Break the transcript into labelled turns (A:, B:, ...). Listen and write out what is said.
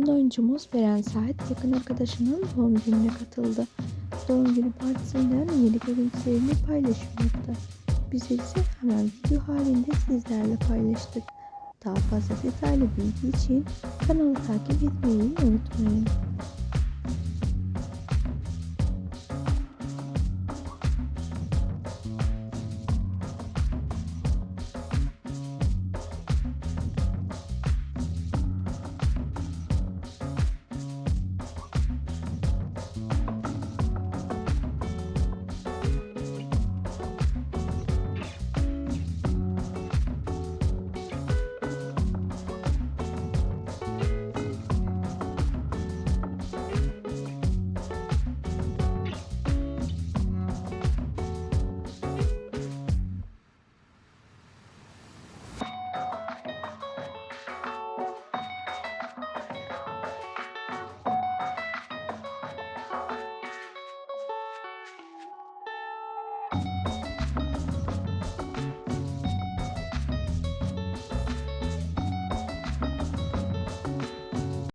A: Ünlü oyuncumuz Beren Saat yakın arkadaşının doğum gününe katıldı. Doğum günü partisinden yeni görüntülerini paylaşmakta. Biz ise hemen video halinde sizlerle paylaştık. Daha fazla detaylı bilgi için kanalı takip etmeyi unutmayın.